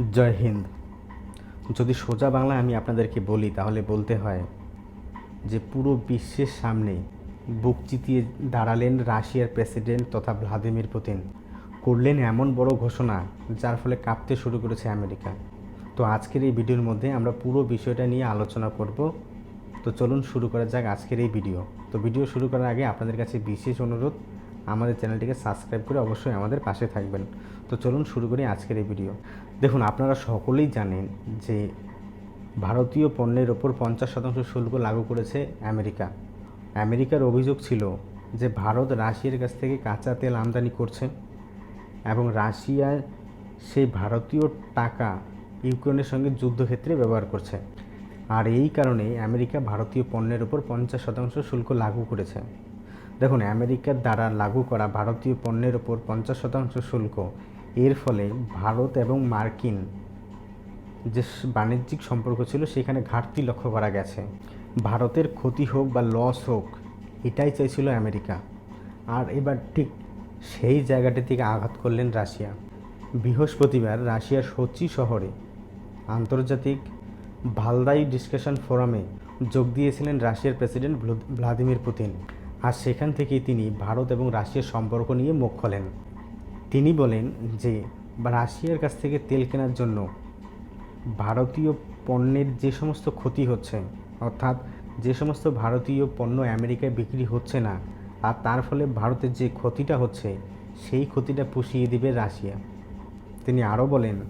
জয় হিন্দ। যদি সোজা বাংলায় আমি আপনাদেরকে বলি, তাহলে বলতে হয় যে পুরো বিশ্বের সামনে বুক চিতিয়ে দাঁড়ালেন রাশিয়ার প্রেসিডেন্ট তথা ভ্লাদিমির পুতিন। করলেন এমন বড় ঘোষণা, যার ফলে কাঁপতে শুরু করেছে আমেরিকা। তো আজকের এই ভিডিওর মধ্যে আমরা পুরো বিষয়টা নিয়ে আলোচনা করব। তো চলুন শুরু করা যাক আজকের এই ভিডিও। তো ভিডিও শুরু করার আগে আপনাদের কাছে বিশেষ অনুরোধ আমাদের চ্যানেলটিকে সাবস্ক্রাইব করে অবশ্যই আমাদের পাশে থাকবেন। তো চলুন শুরু করি আজকের এই ভিডিও। দেখুন, আপনারা সকলেই জানেন যে ভারতীয় পণ্যের ওপর পঞ্চাশ শতাংশ শুল্ক লাগু করেছে আমেরিকা। আমেরিকার অভিযোগ ছিল যে ভারত রাশিয়ার কাছ থেকে কাঁচা তেল আমদানি করছে এবং রাশিয়া সেই ভারতীয় টাকা ইউক্রেনের সঙ্গে যুদ্ধক্ষেত্রে ব্যবহার করছে। আর এই কারণে আমেরিকা ভারতীয় পণ্যের ওপর পঞ্চাশ শতাংশ শুল্ক লাগু করেছে। দেখুন, আমেরিকার দ্বারা লাগু করা ভারতীয় পণ্যের ওপর পঞ্চাশ শতাংশ শুল্ক। এর ফলে ভারত এবং মার্কিন যে বাণিজ্যিক সম্পর্ক ছিল, সেখানে ঘাটতি লক্ষ্য করা গেছে। ভারতের ক্ষতি হোক বা লস হোক, এটাই চাইছিল আমেরিকা। আর এবার ঠিক সেই জায়গাটি থেকে আঘাত করলেন রাশিয়া। বৃহস্পতিবার রাশিয়ার সোচি শহরে আন্তর্জাতিক ভালদাই ডিসকাশন ফোরামে যোগ দিয়েছিলেন রাশিয়ার প্রেসিডেন্ট ভ্লু- ভ্লাদিমির পুতিন। আর সেখান থেকেই তিনি ভারত এবং রাশিয়ার সম্পর্ক নিয়ে মুখ খোলেন। তিনি বলেন যে, রাশিয়ার কাছ থেকে তেল কেনার জন্য ভারতীয় পণ্যের যে সমস্ত ক্ষতি হচ্ছে, অর্থাৎ যে সমস্ত ভারতীয় পণ্য আমেরিকায় বিক্রি হচ্ছে না, আর তার ফলে ভারতের যে ক্ষতিটা হচ্ছে, সেই ক্ষতিটা পুষিয়ে দিবে রাশিয়া। তিনি আরও বলেন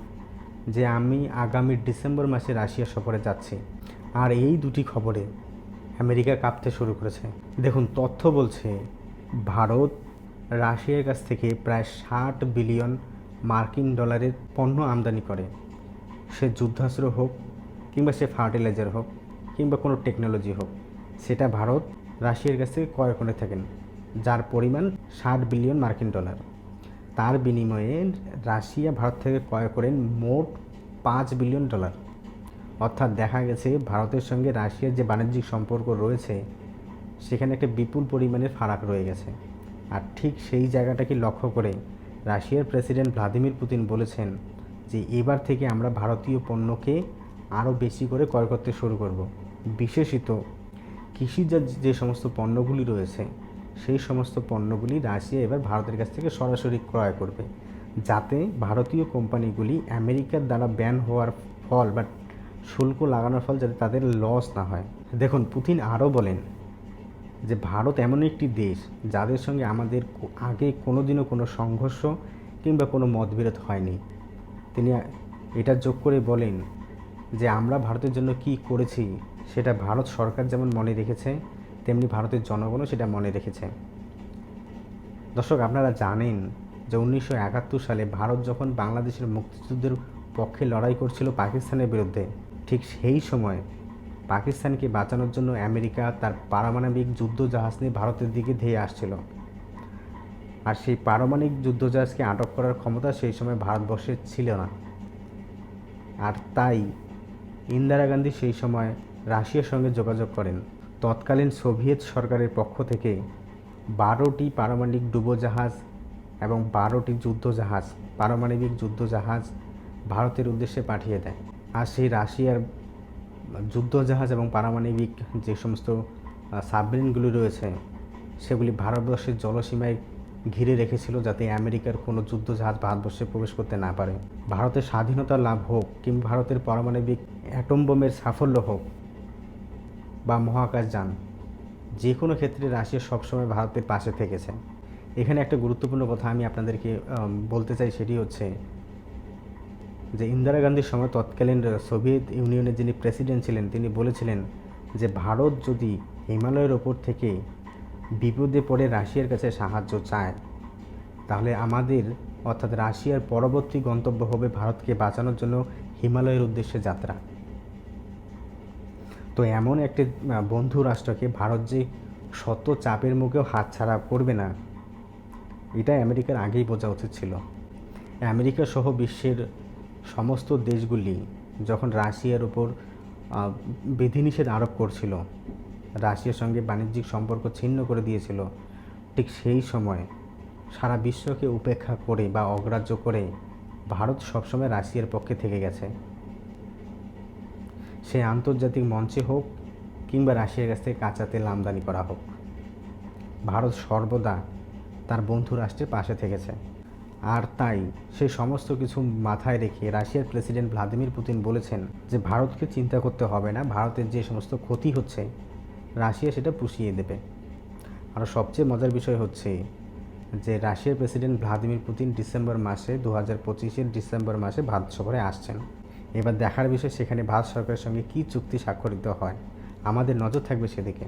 যে, আমি আগামী ডিসেম্বর মাসে রাশিয়া সফরে যাচ্ছি। আর এই দুটি খবরে আমেরিকা কাঁপতে শুরু করেছে। দেখুন, তথ্য বলছে, ভারত রাশিয়ার কাছ থেকে প্রায় ষাট বিলিয়ন মার্কিন ডলারের পণ্য আমদানি করে। সে যুদ্ধাস্ত্র হোক, কিংবা সে ফার্টিলাইজার হোক, কিংবা কোনো টেকনোলজি হোক, সেটা ভারত রাশিয়ার কাছ থেকে ক্রয় করে থাকেন, যার পরিমাণ ষাট বিলিয়ন মার্কিন ডলার। তার বিনিময়ে রাশিয়া ভারত থেকে ক্রয় করেন মোট পাঁচ বিলিয়ন ডলার। অর্থাৎ দেখা গেছে ভারতের সঙ্গে রাশিয়ার যে বাণিজ্যিক সম্পর্ক রয়েছে, সেখানে একটা বিপুল পরিমাণের ফারাক রয়ে গেছে। আর ঠিক সেই জায়গাটাকে লক্ষ্য করে রাশিয়ার প্রেসিডেন্ট ভ্লাদিমির পুতিন বলেছেন যে, এবার থেকে আমরা ভারতীয় পণ্যকে আরও বেশি করে ক্রয় করতে শুরু করব। বিশেষিত কৃষিজাত যে সমস্ত পণ্যগুলি রয়েছে, সেই সমস্ত পণ্যগুলি রাশিয়া এবার ভারতের কাছ থেকে সরাসরি ক্রয় করবে। যাতে ভারতীয় কোম্পানিগুলি আমেরিকার দ্বারা ব্যান হওয়ার ফল বা শুল্ক লাগানোর ফল যাতে তাদের লস না হয়। দেখুন, পুতিন আরও বলেন যে, ভারত এমন একটি দেশ যাদের সঙ্গে আমাদের আগে কোনোদিনও কোনো সংঘর্ষ কিংবা কোনো মতবিরোধ হয়নি। তিনি এটা যোগ করে বলেন যে, আমরা ভারতের জন্য কি করেছি সেটা ভারত সরকার যেমন মনে রেখেছে, তেমনি ভারতের জনগণও সেটা মনে রেখেছে। দর্শক, আপনারা জানেন যে, উনিশশো একাত্তর সালে ভারত যখন বাংলাদেশের মুক্তিযুদ্ধের পক্ষে লড়াই করছিল পাকিস্তানের বিরুদ্ধে ঠিক সেই সময় পাকিস্তানকে বাঁচানোর জন্য আমেরিকা তার পারমাণবিক যুদ্ধ জাহাজ নিয়ে ভারতের দিকে ধেয়ে আসছিল। আর সেই পারমাণবিক যুদ্ধজাহাজকে আটক করার ক্ষমতা সেই সময় ভারতবর্ষের ছিল না। আর তাই ইন্দিরা গান্ধী সেই সময় রাশিয়ার সঙ্গে যোগাযোগ করেন। তৎকালীন সোভিয়েত সরকারের পক্ষ থেকে বারোটি পারমাণবিক ডুবোজাহাজ এবং বারোটি যুদ্ধজাহাজ, পারমাণবিক যুদ্ধজাহাজ ভারতের উদ্দেশ্যে পাঠিয়ে দেয়। সেই রাশিয়ার যুদ্ধজাহাজ এবং পারমাণবিক যে সমস্ত সাবমেরিনগুলি রয়েছে, সেগুলি ভারতবর্ষের জলসীমায় ঘিরে রেখেছিল যাতে আমেরিকার কোনো যুদ্ধজাহাজ ভারতবর্ষে প্রবেশ করতে না পারে। ভারতের স্বাধীনতা লাভ হোক কিংবা ভারতের পারমাণবিক অ্যাটম বোমের সাফল্য হোক বা মহাকাশযান যে কোনো ক্ষেত্রে রাশিয়া সবসময় ভারতের পাশে থেকেছে। এখানে একটা গুরুত্বপূর্ণ কথা আমি আপনাদেরকে বলতে চাই সেটি হচ্ছে যে ইন্দিরা গান্ধীর সময় তৎকালীন সোভিয়েত ইউনিয়নের যিনি প্রেসিডেন্ট ছিলেন, তিনি বলেছিলেন যে ভারত যদি হিমালয়ের ওপর থেকে বিপদে পড়ে রাশিয়ার কাছে সাহায্য চায়, তাহলে আমাদের, অর্থাৎ রাশিয়ার পরবর্তী গন্তব্য হবে ভারতকে বাঁচানোর জন্য হিমালয়ের উদ্দেশ্যে যাত্রা। তো এমন একটি বন্ধু রাষ্ট্রকে ভারত যে শত চাপের মুখেও হাতছাড়া করবে না এটা আমেরিকার আগেই বোঝা উচিত ছিল। আমেরিকা সহ বিশ্বের সমস্ত দেশগুলি যখন রাশিয়ার উপর বিধিনিষেধ আরোপ করছিল, রাশিয়ার সঙ্গে বাণিজ্যিক সম্পর্ক ছিন্ন করে দিয়েছিল, ঠিক সেই সময় সারা বিশ্বকে উপেক্ষা করে বা অগ্রাহ্য করে ভারত সবসময় রাশিয়ার পক্ষে থেকে গেছে। সে আন্তর্জাতিক মঞ্চে হোক কিংবা রাশিয়ার কাছ থেকে কাঁচা তেল আমদানি করা হোক, ভারত সর্বদা তার বন্ধু রাষ্ট্রের পাশে থেকেছে। আর তাই সে সমস্ত কিছু মাথায় রেখে রাশিয়ার প্রেসিডেন্ট ভ্লাদিমির পুতিন বলেছেন যে ভারতকে চিন্তা করতে হবে না, ভারতের যে সমস্ত ক্ষতি হচ্ছে, রাশিয়া সেটা পুষিয়ে দেবে। আর সবচেয়ে মজার বিষয় হচ্ছে যে রাশিয়ার প্রেসিডেন্ট ভ্লাদিমির পুতিন ডিসেম্বর মাসে দু হাজার পঁচিশের ডিসেম্বর মাসে ভারত সফরে আসছেন। এবার দেখার বিষয় সেখানে ভারত সরকারের সঙ্গে কী চুক্তি স্বাক্ষরিত হয়। আমাদের নজর থাকবে সেদিকে।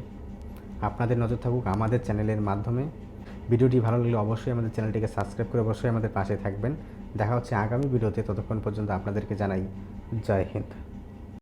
আপনাদের নজর থাকুক আমাদের চ্যানেলের মাধ্যমে। ভিডিওটি ভালো লাগলে অবশ্যই আমাদের চ্যানেলটিকে সাবস্ক্রাইব করে অবশ্যই আমাদের পাশে থাকবেন। দেখা হচ্ছে আগামী ভিডিওতে, ততক্ষণ পর্যন্ত আপনাদেরকে জানাই জয় হিন্দ।